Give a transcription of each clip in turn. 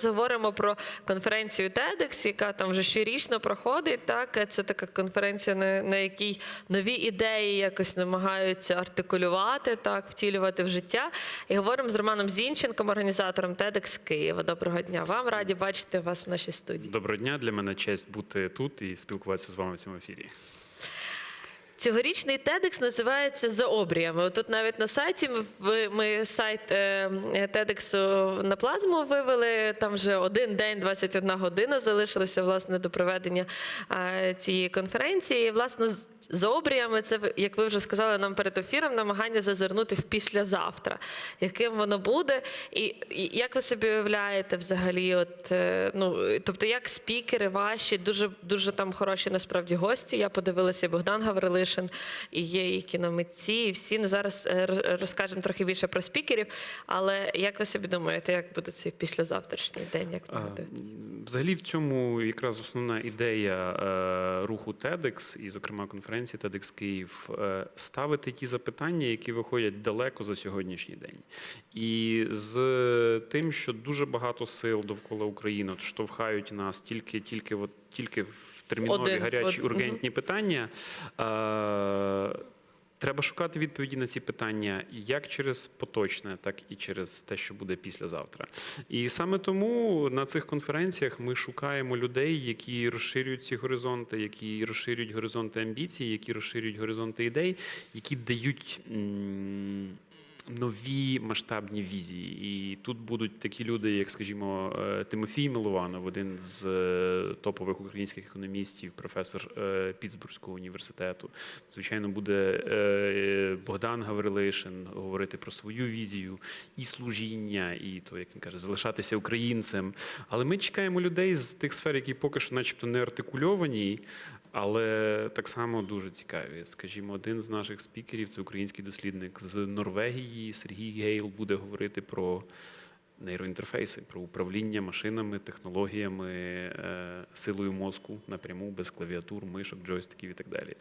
зараз говоримо про конференцію TEDx, яка там вже щорічно проходить. Так, це така конференція, на, якій нові ідеї якось намагаються артикулювати, так, втілювати в життя. І говоримо з Романом Зінченком, організатором TEDx Києва. Доброго дня вам. Раді бачити вас в нашій студії. Доброго дня. Для мене честь бути тут і спілкуватися з вами в цьому ефірі. Цьогорічний TEDx називається за обріями. Тут навіть на сайті ми, ми сайт е, TEDx на плазму вивели. Там вже один день, 21 година залишилося власне до проведення цієї конференції. Власне, за обріями, це як ви вже сказали нам перед ефіром, намагання зазирнути в післязавтра, яким воно буде, і, як ви собі уявляєте взагалі, от е, ну тобто, як спікери ваші, дуже дуже там хороші насправді гості. Я подивилася Богдан Гаврилишин, і є і кіномитці, і всі Ну, зараз е, розкажемо трохи більше про спікерів. Але як ви собі думаєте, як буде цей післязавтрашній день? Як А, буде? Взагалі, в цьому якраз основна ідея е, руху TEDx, і, зокрема, конференції TEDx Київ, е, ставити ті запитання, які виходять далеко за сьогоднішній день. І з тим, що дуже багато сил довкола України штовхають нас тільки, тільки, от, тільки в термінові Один, гарячі од- ургентні питання. Е, Треба шукати відповіді на ці питання як через поточне, так і через те, що буде післязавтра. І саме тому на цих конференціях ми шукаємо людей, які розширюють ці горизонти, які розширюють горизонти амбіцій, які розширюють горизонти ідей, які дають. Нові масштабні візії, і тут будуть такі люди, як, скажімо, е, Тимофій Милованов, один з е, топових українських економістів, професор е, Пітсбурзького університету. Звичайно, буде Богдан Гаврилишин говорити про свою візію і служіння, і то, як він каже, залишатися українцем. Але ми чекаємо людей з тих сфер, які поки що, начебто, не артикульовані. Але так само дуже цікаві. Скажімо, один з наших спікерів це український дослідник з Норвегії. Сергій Гейл буде говорити про нейроінтерфейси, про управління машинами, технологіями, е, силою мозку напряму, без клавіатур, мишок, джойстиків і так далі.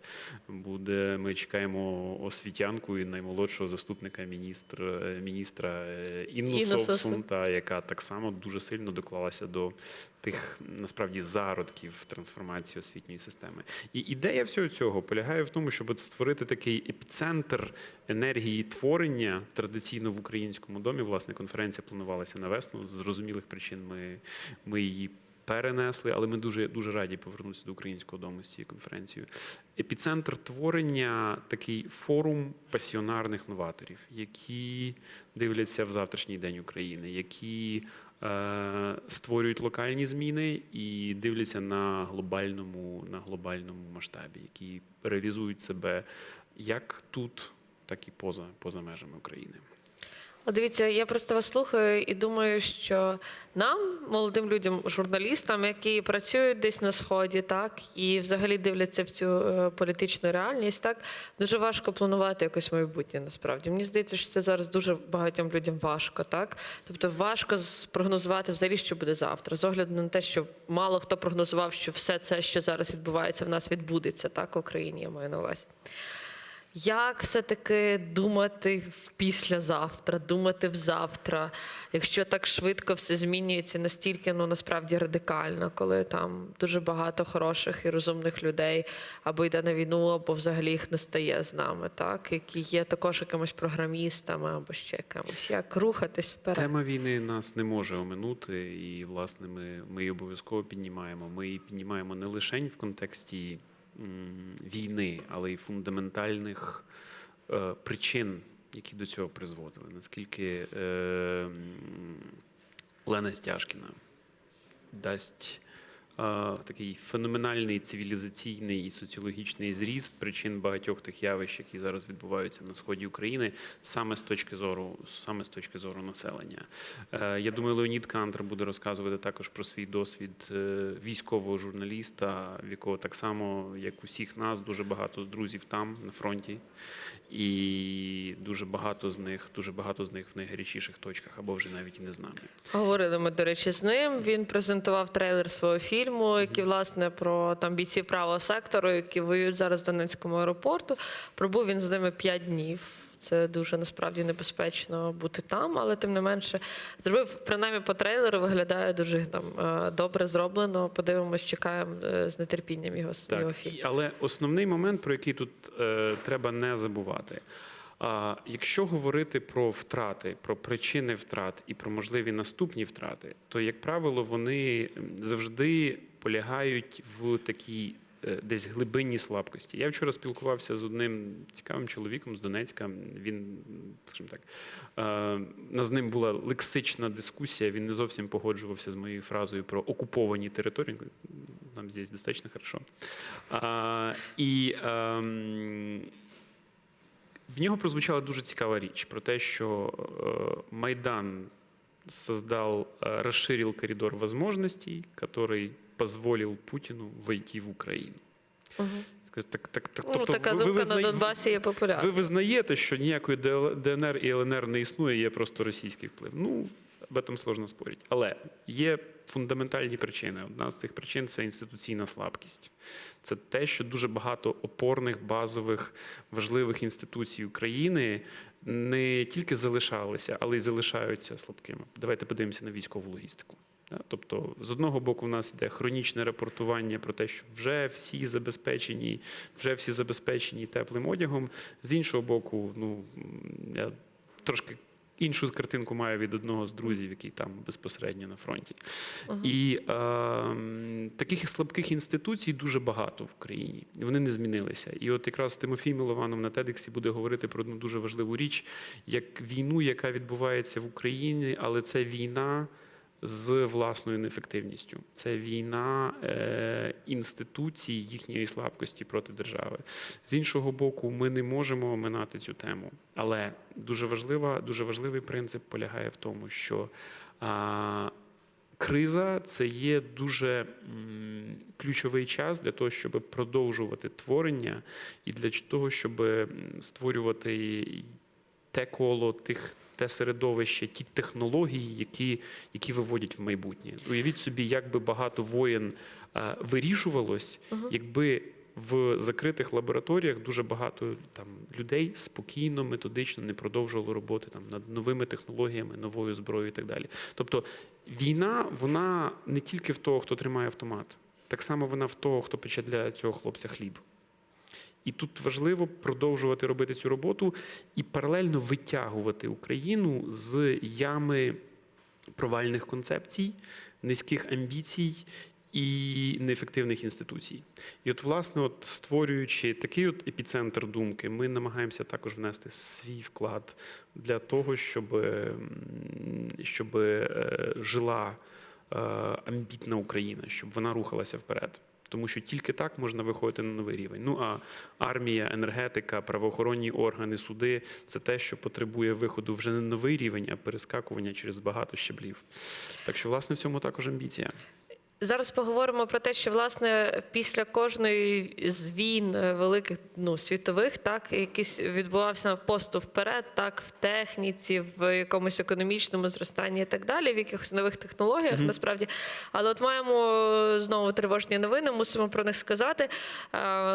Буде, ми чекаємо освітянку і наймолодшого заступника міністр, е, міністра е, Інну Совсун. та яка так само дуже сильно доклалася до тих насправді зародків трансформації освітньої системи. І ідея всього цього полягає в тому, щоб створити такий епіцентр енергії творення традиційно в українському домі. Власне, конференція планувалася на весну. З зрозумілих причин ми, ми її. Перенесли, але ми дуже дуже раді повернутися до українського дому з цією конференцією. Епіцентр творення такий форум пасіонарних новаторів, які дивляться в завтрашній день України, які е, створюють локальні зміни і дивляться на глобальному, на глобальному масштабі, які реалізують себе як тут, так і поза, поза межами України. Дивіться, я просто вас слухаю і думаю, що нам, молодим людям, журналістам, які працюють десь на сході, так і взагалі дивляться в цю е, політичну реальність, так дуже важко планувати якось майбутнє. Насправді мені здається, що це зараз дуже багатьом людям важко, так тобто важко спрогнозувати взагалі, що буде завтра, з огляду на те, що мало хто прогнозував, що все це, що зараз відбувається, в нас відбудеться так в Україні. Я маю на увазі. Як все-таки думати в післязавтра, думати в завтра, якщо так швидко все змінюється настільки, ну насправді радикально, коли там дуже багато хороших і розумних людей або йде на війну, або взагалі їх не стає з нами, так які є також якимись програмістами або ще якимось. Як рухатись вперед? Тема війни нас не може оминути, і власне ми, ми її обов'язково піднімаємо. Ми її піднімаємо не лише в контексті війни, але й фундаментальних е, причин, які до цього призводили. Наскільки е, Лена Стяжкіна дасть такий феноменальний цивілізаційний і соціологічний зріз причин багатьох тих явищ, які зараз відбуваються на сході України, саме з точки зору, саме з точки зору населення. Е, Я думаю, Леонід Кантер буде розказувати також про свій досвід е, військового журналіста, в якого так само, як усіх нас, дуже багато друзів там на фронті, і дуже багато з них, дуже багато з них в найгарячіших точках або вже навіть і не з нами. Говорили ми, до речі, з ним. Він презентував трейлер свого фільму, який власне про там бійців правого сектору, які воюють зараз в Донецькому аеропорту. Пробув він з ними п'ять днів. Це дуже насправді небезпечно бути там, але тим не менше зробив принаймні по трейлеру. Виглядає дуже там е, добре зроблено. Подивимось, чекаємо е, з нетерпінням його, його фільм. але основний момент, про який тут е, треба не забувати. А, якщо говорити про втрати, про причини втрат і про можливі наступні втрати, то, як правило, вони завжди полягають в такій е, десь глибинній слабкості. Я вчора спілкувався з одним цікавим чоловіком з Донецька. Він, скажімо так, е, з ним була лексична дискусія. Він не зовсім погоджувався з моєю фразою про окуповані території. Нам здесь достатньо хорошо. А, і ем, в нього прозвучала дуже цікава річ про те, що е, Майдан создал, э, расширил коридор возможностей, который позволил Путину войти в Україну. Угу. Так, так, так, Ну, тобто така ви- думка визнає- на Донбасі є популярна. ви визнаєте, що ніякої ДНР і ЛНР не існує, є просто російський вплив. Ну, об этом сложно спорити. Але є фундаментальні причини. Одна з цих причин це інституційна слабкість. Це те, що дуже багато опорних, базових, важливих інституцій України не тільки залишалися, але й залишаються слабкими. Давайте подивимося на військову логістику. Тобто, з одного боку, в нас йде хронічне рапортування про те, що вже всі забезпечені, вже всі забезпечені теплим одягом. З іншого боку, ну я трошки іншу картинку маю від одного з друзів, який там безпосередньо на фронті. І е, таких слабких інституцій дуже багато в країні. Вони не змінилися. І от якраз Тимофій Милованов на Тедексі буде говорити про одну дуже важливу річ, як війну, яка відбувається в Україні, але це війна. З власною неефективністю це війна е, інституцій їхньої слабкості проти держави. З іншого боку, ми не можемо оминати цю тему. Але дуже важлива, дуже важливий принцип полягає в тому, що а, криза це є дуже м, ключовий час для того, щоб продовжувати творення, і для того, щоб створювати те коло тих. Те середовище, ті технології, які, які виводять в майбутнє. Уявіть собі, як би багато воєн е, вирішувалось, якби в закритих лабораторіях дуже багато там людей спокійно, методично не продовжувало роботи там над новими технологіями, новою зброєю і так далі. Тобто війна, вона не тільки в того, хто тримає автомат, так само вона в того, хто пече для цього хлопця хліб. І тут важливо продовжувати робити цю роботу і паралельно витягувати Україну з ями провальних концепцій, низьких амбіцій і неефективних інституцій. І от, власне, от створюючи такий от епіцентр думки, ми намагаємося також внести свій вклад для того, щоб, щоб е, жила е, амбітна Україна, щоб вона рухалася вперед. Тому що тільки так можна виходити на новий рівень. Ну а армія, енергетика, правоохоронні органи, суди це те, що потребує виходу вже не новий рівень, а перескакування через багато щеблів. Так що, власне, в цьому також амбіція. Зараз поговоримо про те, що власне після кожної з війн е, великих ну світових, так якийсь відбувався поступ вперед, так в техніці, в якомусь економічному зростанні і так далі, в якихось нових технологіях, насправді. Але от маємо е, знову тривожні новини, мусимо про них сказати. Е,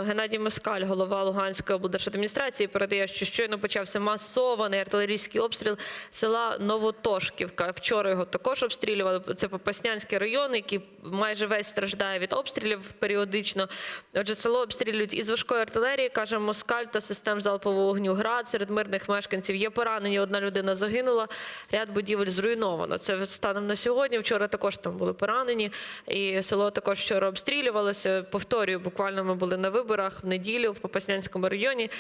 Геннадій Москаль, голова Луганської облдержадміністрації, передає, що щойно почався масований артилерійський обстріл села Новотошківка. Вчора його також обстрілювали. Це Попаснянський район, який майже весь страждає від обстрілів періодично. Отже, село обстрілюють із важкої артилерії, каже Москаль та систем залпового вогню град. Серед мирних мешканців є поранені. Одна людина загинула. Ряд будівель зруйновано. Це станом на сьогодні. Вчора також там були поранені, і село також вчора обстрілювалося. Повторюю, буквально ми були на виборах в неділю в Попаснянському районі.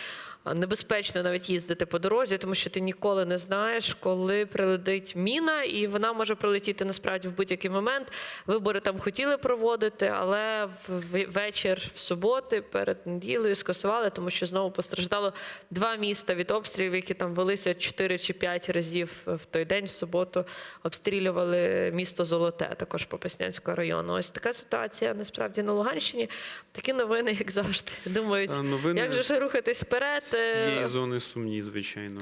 Небезпечно навіть їздити по дорозі, тому що ти ніколи не знаєш, коли прилетить міна, і вона може прилетіти насправді в будь-який момент. Вибори там хотіли проводити, але в в- вечір в суботи перед неділею скасували, тому що знову постраждало два міста від обстрілів, які там велися 4 чи 5 разів в той день, в суботу, обстрілювали місто Золоте, також Попаснянського району. Ось така ситуація насправді на Луганщині. Такі новини, як завжди, думають, новини як же ж рухатись вперед. з цієї Е, зони сумні, звичайно.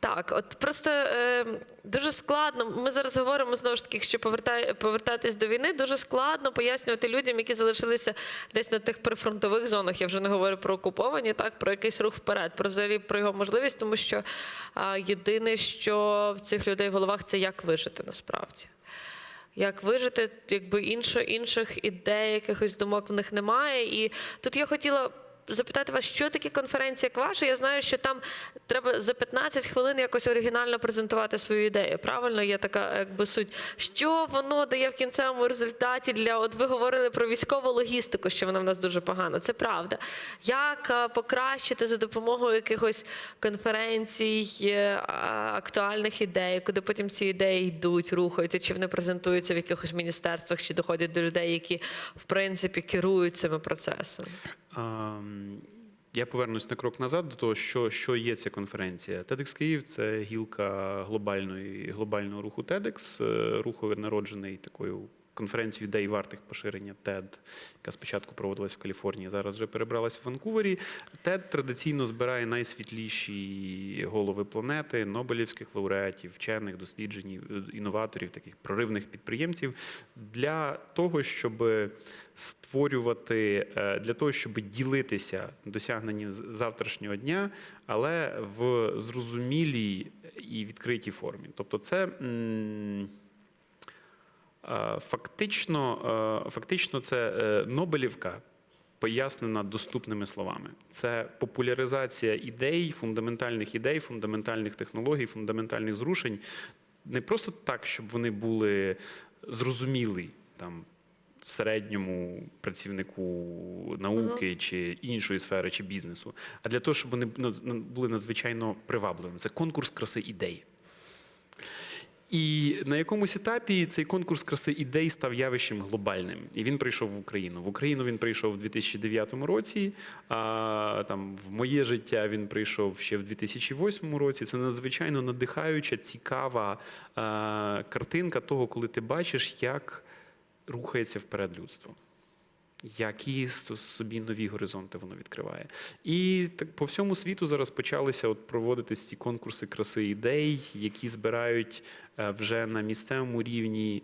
Так, от просто е, дуже складно. Ми зараз говоримо знову ж таки, якщо повертай, повертатись до війни, дуже складно пояснювати людям, які залишилися десь на тих прифронтових зонах. Я вже не говорю про окуповані, так про якийсь рух вперед, про взагалі про його можливість, тому що а, єдине, що в цих людей в головах, це як вижити насправді. Як вижити, якби інше, інших ідей, якихось думок в них немає. І тут я хотіла запитати вас, що таке конференція як ваша? Я знаю, що там треба за 15 хвилин якось оригінально презентувати свою ідею. Правильно, є така якби суть. Що воно дає в кінцевому результаті для от ви говорили про військову логістику, що вона в нас дуже погана. Це правда. Як е, покращити за допомогою якихось конференцій, е, актуальних ідей, куди потім ці ідеї йдуть, рухаються, чи вони презентуються в якихось міністерствах, чи доходять до людей, які в принципі керують цими процесами? Я повернусь на крок назад до того, що, що є ця конференція. TEDx Київ це гілка глобальної, глобального руху TEDx, е, руху народжений такою конференцією ідей вартих поширення TED, яка спочатку проводилась в Каліфорнії, зараз вже перебралась в Ванкувері. TED традиційно збирає найсвітліші голови планети, нобелівських лауреатів, вчених, досліджень, інноваторів, таких проривних підприємців для того, щоб створювати, е, для того, щоб ділитися досягненням завтрашнього дня, але в зрозумілій і відкритій формі. Тобто, це. Е, Фактично, е, фактично, це е, Нобелівка пояснена доступними словами. Це популяризація ідей, фундаментальних ідей, фундаментальних технологій, фундаментальних зрушень. Не просто так, щоб вони були зрозумілі там середньому працівнику науки чи іншої сфери, чи бізнесу, а для того, щоб вони були надзвичайно привабливими. Це конкурс краси ідей. І на якомусь етапі цей конкурс краси ідей став явищем глобальним. І він прийшов в Україну. В Україну він прийшов у 2009 році. А там в моє життя він прийшов ще в 2008 році. Це надзвичайно надихаюча, цікава а, картинка того, коли ти бачиш, як рухається вперед людство. Які собі нові горизонти воно відкриває. І так по всьому світу зараз почалися от проводитись ці конкурси краси ідей, які збирають е, вже на місцевому рівні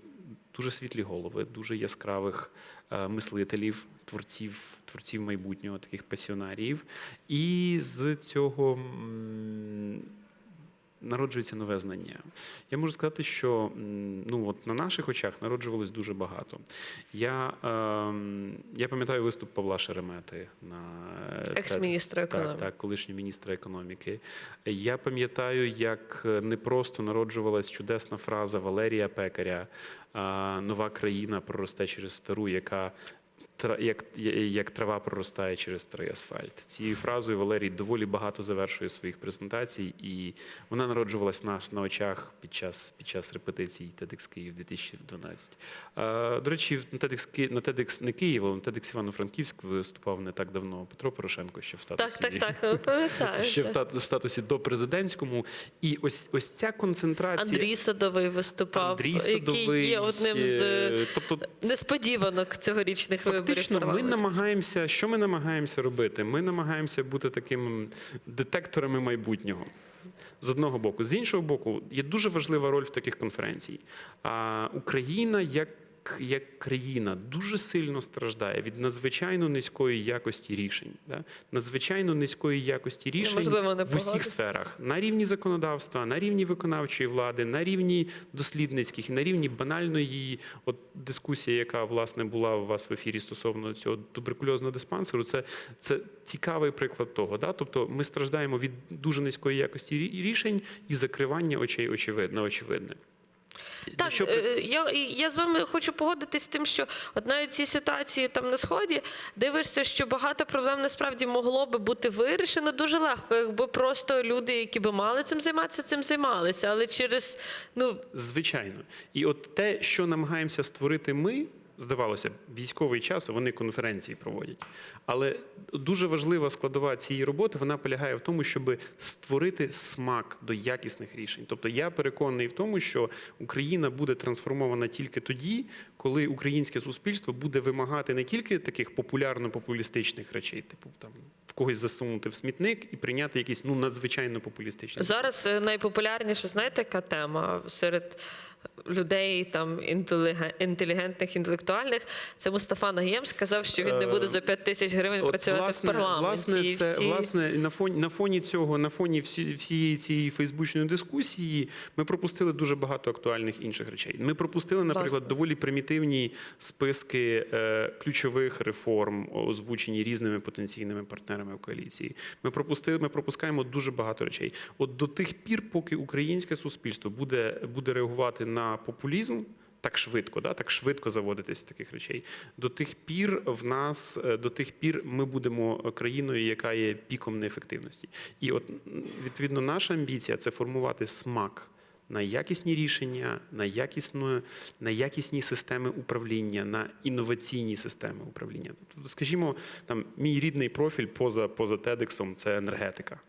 дуже світлі голови, дуже яскравих е, мислителів, творців, творців майбутнього, таких пасіонаріїв. І з цього народжується нове знання. Я можу сказати, що ну, от на наших очах народжувалось дуже багато. Я, ем, я пам'ятаю виступ Павла Шеремети на е, Екс-міністра так, економіки. так, колишнього міністра економіки. Я пам'ятаю, як е, не просто народжувалась чудесна фраза Валерія Пекаря Нова країна проросте через стару, яка як, як трава проростає через старий асфальт. Цією фразою Валерій доволі багато завершує своїх презентацій, і вона народжувалась в нас на очах під час, під час репетицій TEDx Київ 2012. А, До речі, на TEDx, на TEDx не Київ, але на TEDx Івано-Франківськ виступав не так давно Петро Порошенко, ще в статусі так, так, пам'ятаю. ще в так. та- в статусі до президентському. І ось ось ця концентрація. Андрій Садовий виступав, Андрій який є одним з е, тобто. несподіванок цьогорічних виборів. Фактично, ми намагаємося. Що ми намагаємося робити? Ми намагаємося бути такими детекторами майбутнього. З одного боку, з іншого боку, є дуже важлива роль в таких конференцій. А Україна як. Як країна дуже сильно страждає від надзвичайно низької якості рішень, да? надзвичайно низької якості рішень Неможливо не в усіх сферах на рівні законодавства, на рівні виконавчої влади, на рівні дослідницьких, на рівні банальної от дискусії, яка власне була у вас в ефірі стосовно цього туберкульозного диспансеру. Це, це цікавий приклад того. Да? Тобто ми страждаємо від дуже низької якості рішень і закривання очей очевидно, очевидне. Так, Що е, я, я з вами хочу погодитись з тим, що от навіть ці ситуації там на сході дивишся, що багато проблем насправді могло би бути вирішено дуже легко, якби просто люди, які би мали цим займатися, цим займалися. Але через ну Звичайно. І от те, що намагаємося створити ми, здавалося б, військовий час, вони конференції проводять. Але дуже важлива складова цієї роботи вона полягає в тому, щоб створити смак до якісних рішень. Тобто я переконаний в тому, що Україна буде трансформована тільки тоді, коли українське суспільство буде вимагати не тільки таких популярно-популістичних речей, типу там в когось засунути в смітник і прийняти якісь ну надзвичайно популістичні. Зараз е, найпопулярніша, знаєте, яка тема серед людей там інтеліге- інтелігентних, інтелектуальних. Це Мустафа Наєм сказав, що він не буде за 5 тисяч гривень От, працювати власне, в парламенті. Власне, це всі- власне на фоні на фоні цього, на фоні всі, всієї цієї фейсбучної дискусії, ми пропустили дуже багато актуальних інших речей. Ми пропустили, наприклад, Власне. доволі примітивні списки е, ключових реформ, озвучені різними потенційними партнерами в коаліції. Ми пропустили, ми пропускаємо дуже багато речей. От до тих пір, поки українське суспільство буде, буде реагувати на популізм. Так швидко, да, так швидко заводитись таких речей. До тих пір в нас е, до тих пір ми будемо країною, яка є піком неефективності. І от відповідно наша амбіція це формувати смак на якісні рішення, на якісну, на якісні системи управління, на інноваційні системи управління. Тобто, скажімо, там мій рідний профіль поза поза TEDx – це енергетика.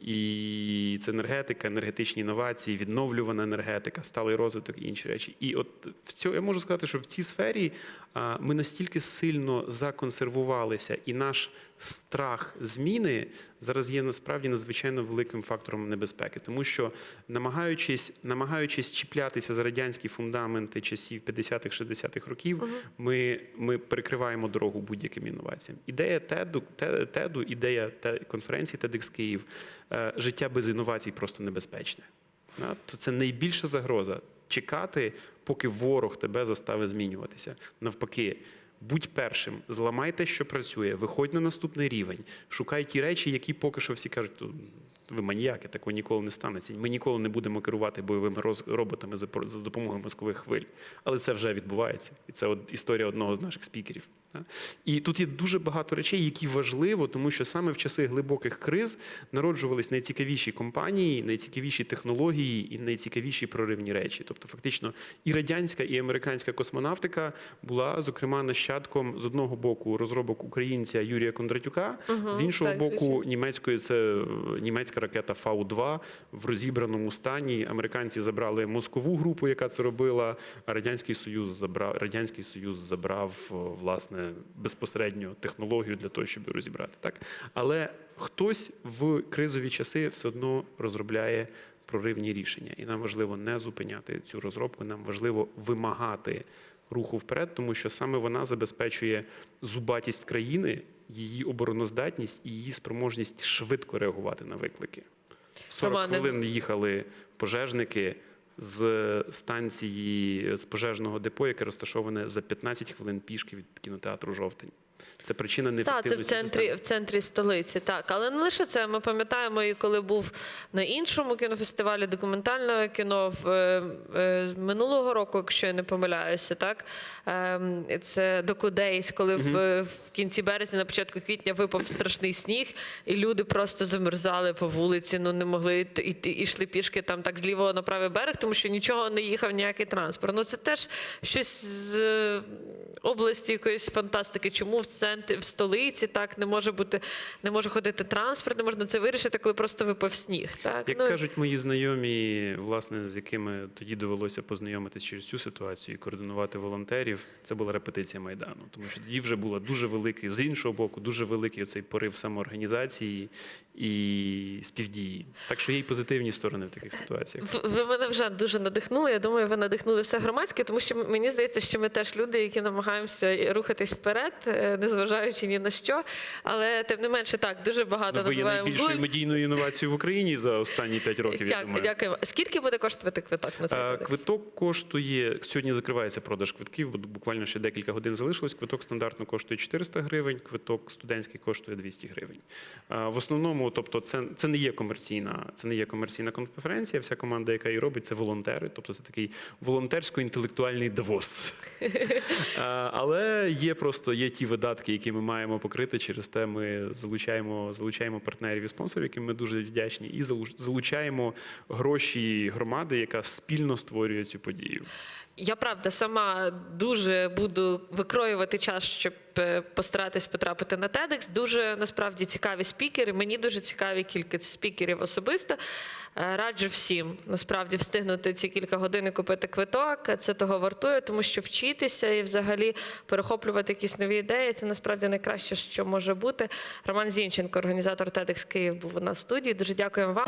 І це енергетика, енергетичні інновації, відновлювана енергетика, сталий розвиток і інші речі. І от в цьому я можу сказати, що в цій сфері а, ми настільки сильно законсервувалися, і наш страх зміни зараз є насправді надзвичайно великим фактором небезпеки, тому що намагаючись, намагаючись чіплятися за радянські фундаменти часів 50-х, 60-х років, ми, ми перекриваємо дорогу будь-яким інноваціям. Ідея TED, Те- TED, ідея конференції TEDx Київ, е, життя без інновацій просто небезпечне. То це найбільша загроза чекати, поки ворог тебе заставить змінюватися. Навпаки, будь першим, зламай те, що працює, виходь на наступний рівень, шукай ті речі, які поки що всі кажуть. «Ну, Ви маніяки, такого ніколи не станеться. Ми ніколи не будемо керувати бойовими роботами за допомогою мозкових хвиль. Але це вже відбувається. І це історія одного з наших спікерів. І тут є дуже багато речей, які важливо, тому що саме в часи глибоких криз народжувались найцікавіші компанії, найцікавіші технології і найцікавіші проривні речі. Тобто, фактично, і радянська, і американська космонавтика була зокрема нащадком з одного боку розробок українця Юрія Кондратюка, з іншого так, боку, звичайно. німецької це німецька ракета Фау-2 в розібраному стані. Американці забрали мозкову групу, яка це робила. А радянський союз забрав радянський союз забрав власне безпосередньо технологію для того, щоб розібрати. Так, але хтось в кризові часи все одно розробляє. Проривні рішення, і нам важливо не зупиняти цю розробку. Нам важливо вимагати руху вперед, тому що саме вона забезпечує зубатість країни, її обороноздатність і її спроможність швидко реагувати на виклики. 40 Романе. хвилин їхали пожежники з станції з пожежного депо, яке розташоване за 15 хвилин пішки від кінотеатру Жовтень. Це причина Так, це в центрі, системи. в центрі столиці, так. Але не лише це. Ми пам'ятаємо, і коли був на іншому кінофестивалі документального кіно в, е, е, минулого року, якщо я не помиляюся, так ем, це Докудейс, коли в, в кінці березня, на початку квітня випав страшний сніг, і люди просто замерзали по вулиці, ну не могли йти, йти- йшли пішки там так з лівого на правий берег, тому що нічого не їхав ніякий транспорт. Ну це теж щось з е, області якоїсь фантастики. Чому в центрі в столиці так не може бути, не може ходити транспорт, не можна це вирішити, коли просто випав сніг. Так Як ну кажуть мої знайомі, власне, з якими тоді довелося познайомитись через цю ситуацію і координувати волонтерів, це була репетиція майдану, тому що тоді вже була дуже великий, з іншого боку, дуже великий оцей порив самоорганізації і співдії. Так що є й позитивні сторони в таких ситуаціях. Ви мене вже дуже надихнули. Я думаю, ви надихнули все громадське, тому що мені здається, що ми теж люди, які намагаємося рухатись вперед, е, незважаючи ні на що. Але тим не менше, так дуже багато Ну, ви є найбільшою медійною інновацією в Україні за останні п'ять років. я Дякую, думаю. Скільки буде коштувати квиток на цей Е, квиток? Коштує сьогодні. Закривається продаж квитків, бо буквально ще декілька годин залишилось. Квиток стандартно коштує 400 гривень, квиток студентський коштує 200 гривень. Е, В основному, тобто, це, це не є комерційна, це не є комерційна конференція. Вся команда, яка її робить, це волонтери. Тобто, це такий волонтерсько-інтелектуальний Давос. Е, Але є просто є ті видатки, які ми маємо покрити. Через те ми залучаємо, залучаємо партнерів і спонсорів, яким ми дуже вдячні, і залу- залучаємо гроші громади, яка спільно створює цю подію. Я правда сама дуже буду викроювати час, щоб е, постаратись потрапити на TEDx. Дуже насправді цікаві спікери. Мені дуже цікаві кілька спікерів особисто. Е, Раджу всім насправді встигнути ці кілька годин і купити квиток. Це того вартує, тому що вчитися і взагалі перехоплювати якісь нові ідеї. Це насправді найкраще, що може бути. Роман Зінченко, організатор TEDx Київ, був у нас в студії. Дуже дякуємо вам.